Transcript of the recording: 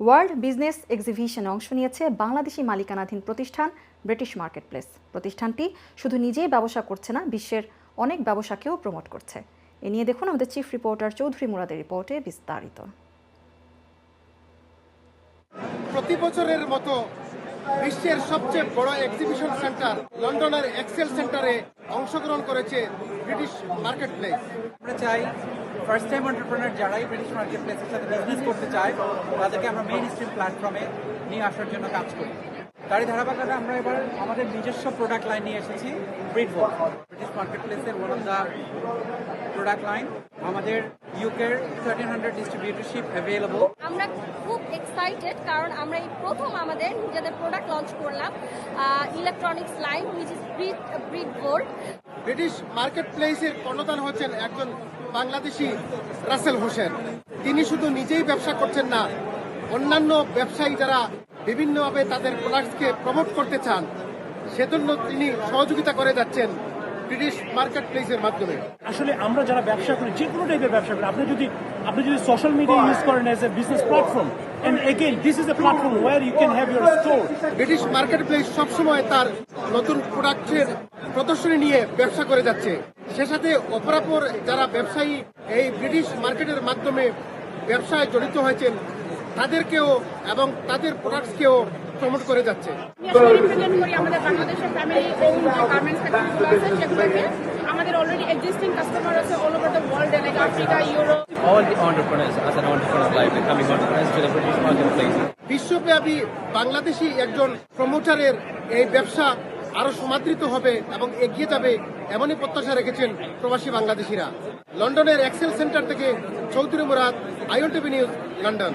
World business এক্সিবিশনে অংশ নিয়েছে বাংলাদেশি মালিকানাধীন প্রতিষ্ঠান ব্রিটিশ মার্কেট প্লেস প্রতিষ্ঠানটি শুধু নিজেই ব্যবসা করছে না বিশ্বের অনেক ব্যবসাকেও প্রমোট করছে। এ নিয়ে দেখুন আমাদের চিফ রিপোর্টার চৌধুরী মুরাদের রিপোর্টে বিস্তারিত। প্রতি বছরের মতো বিশ্বের সবচেয়ে বড় এক্সিবিশন সেন্টার লন্ডনের এক্সেল সেন্টারে অংশগ্রহণ করেছে ব্রিটিশ মার্কেট প্লেস আমরা চাই ফার্স্ট টাইম এন্টারপ্রেনার যারাই ব্রিটিশ মার্কেট প্লেসের সাথে বিজনেস করতে চায় তাদেরকে আমরা মেইন স্ট্রিম প্ল্যাটফর্মে নিয়ে আসার জন্য কাজ করি। তারই ধারাবাহিকতা আমরা এবার আমাদের নিজস্ব প্রোডাক্ট লাইন নিয়ে এসেছি ব্রিডভো ব্রিটিশ মার্কেট প্লেসের one of the product line আমাদের ইউকের থার্টিন হান্ড্রেড ডিস্ট্রিবিউটরশিপ অ্যাভেলেবল আমরা খুব এক্সাইটেড কারণ আমরা এই প্রথম আমাদের নিজেদের প্রোডাক্ট লঞ্চ করলাম ইলেকট্রনিক্স লাইন উইচ ইজ ব্রিড ব্রিড বোর্ড ব্রিটিশ মার্কেট প্লেসের কর্ণধার হচ্ছেন একজন বাংলাদেশি রাসেল হোসেন। তিনি শুধু নিজেই ব্যবসা করছেন না অন্যান্য ব্যবসায়ী যারা বিভিন্নভাবে তাদের প্রোডাক্টসকে প্রমোট করতে চান সেজন্য তিনি সহযোগিতা করে যাচ্ছেন ব্রিটিশ মার্কেট প্লেসের মাধ্যমে। আসলে আমরা যারা ব্যবসা করি যে কোনো টাইপের ব্যবসা করি আপনি যদি আপনি যদি সোশ্যাল মিডিয়া ইউজ করেন as a business platform and again this is a platform where you can have your store British market place সবসময় তার নতুন প্রোডাক্টের প্রদর্শনী নিয়ে ব্যবসা করে যাচ্ছে। সে সাথে অপরাপর যারা ব্যবসায়ী এই ব্রিটিশ মার্কেটের মাধ্যমে ব্যবসায় জড়িত হয়েছেন তাদেরকেও এবং তাদের প্রোডাক্টসকেও প্রমোট করে যাচ্ছে। আমি আসলে রিপ্রেজেন্ট করি আমাদের বাংলাদেশের ফ্যামিলি ওন যে গার্মেন্টস ফ্যাক্টরিগুলো আছে সেগুলোকে। আমাদের অলরেডি এক্সিস্টিং কাস্টমার আছে all over the world like Africa Europe. All the entrepreneurs as an entrepreneur life becoming entrepreneurs to the British marketplace. বিশ্বব্যাপী বাংলাদেশি একজন প্রমোটারের এই ব্যবসা আরও সমাদৃত হবে এবং এগিয়ে যাবে এমনই প্রত্যাশা রেখেছেন প্রবাসী বাংলাদেশিরা। লন্ডনের এক্সেল সেন্টার থেকে চৌধুরী মুরাদ আইন টিভি নিউজ, লন্ডন।